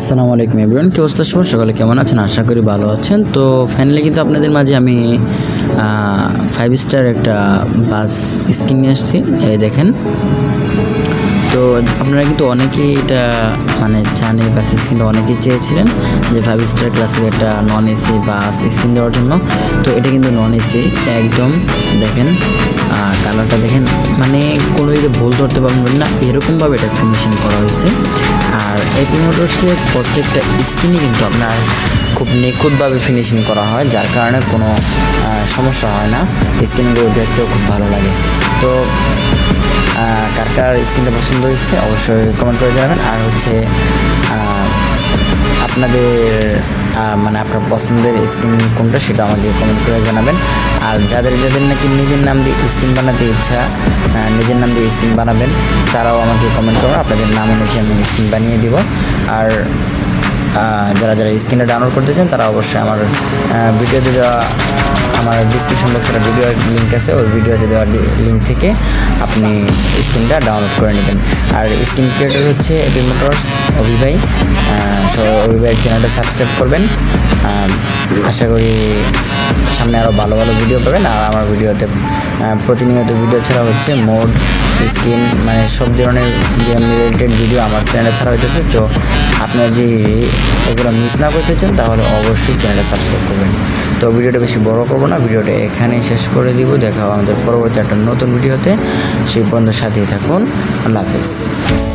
আসসালামু আলাইকুম এভরিওয়ান, কি অবস্থা সবার? সকালে কেমন আছেন? আশা করি ভালো আছেন। তো ফাইনালি কিন্তু আপনাদের মাঝে আমি ফাইভ স্টার একটা বাস স্কিন নিয়ে আসছি। এই দেখেন। তো আপনারা কিন্তু অনেকেই এটা মানে জানে বাস স্ক্রিনটা অনেকেই চেয়েছিলেন যে ফাইভ স্টার ক্লাসিক একটা নন এসি বাস স্ক্রিন দেওয়ার জন্য। তো এটা কিন্তু নন এসি একদম, দেখেন কালারটা দেখেন মানে কোনো দিকে ভুল ধরতে পারবেন না। এরকমভাবে এটা ফিনিশিং করা হয়েছে। আর এপি মোটরসের প্রত্যেকটা স্কিনই কিন্তু আপনার খুব নিখুঁতভাবে ফিনিশিং করা হয়, যার কারণে কোনো সমস্যা হয় না। স্কিনগুলো দেখতেও খুব ভালো লাগে। তো কার কার স্কিনটা পছন্দ হয়েছে অবশ্যই কমেন্ট করে জানাবেন। আর হচ্ছে আপনাদের মানে আপনার পছন্দের স্কিন কোনটা সেটা আমাকে কমেন্ট করে জানাবেন। আর যাদের যাদের নাকি নিজের নাম দিয়ে স্কিন বানাতে ইচ্ছা নিজের নাম দিয়ে স্কিন বানাবেন, তারাও আমাকে কমেন্ট করুন, আপনাদের নাম অনুযায়ী আমি স্কিন বানিয়ে দিব। আর যারা যারা স্ক্রিনে ডাউনলোড করতে চান, তারা অবশ্যই আমার ভিডিওতে দেওয়া, আমার ডিসক্রিপশন বক্সে একটা ভিডিও লিঙ্ক আছে, ওই ভিডিওতে দেওয়া লিঙ্ক থেকে আপনি স্ক্রিনটা ডাউনলোড করে নেবেন। আর স্ক্রিন ক্রিয়েটর হচ্ছে এপি মোটরস অভি ভাই। সো অভি ভাইয়ের চ্যানেলটা সাবস্ক্রাইব করবেন। আশা করি সামনে আরও ভালো ভালো ভিডিও পাবেন। আর আমার ভিডিওতে প্রতিনিয়ত ভিডিও ছাড়া হচ্ছে মোড স্ক্রিন মানে সব ধরনের গেম রিলেটেড ভিডিও আমার চ্যানেলে ছাড়া হইতেছে। তো আপনারা যে এগুলো মিস না করতে চান, তাহলে অবশ্যই চ্যানেলটা সাবস্ক্রাইব করবেন। তো ভিডিওটা বেশি বড় করব না, ভিডিওটা এখানেই শেষ করে দিব। দেখা আমাদের পরবর্তী একটা নতুন ভিডিওতে। সেই বন্ধুর সাথেই থাকুন। আল্লাহ হাফিজ।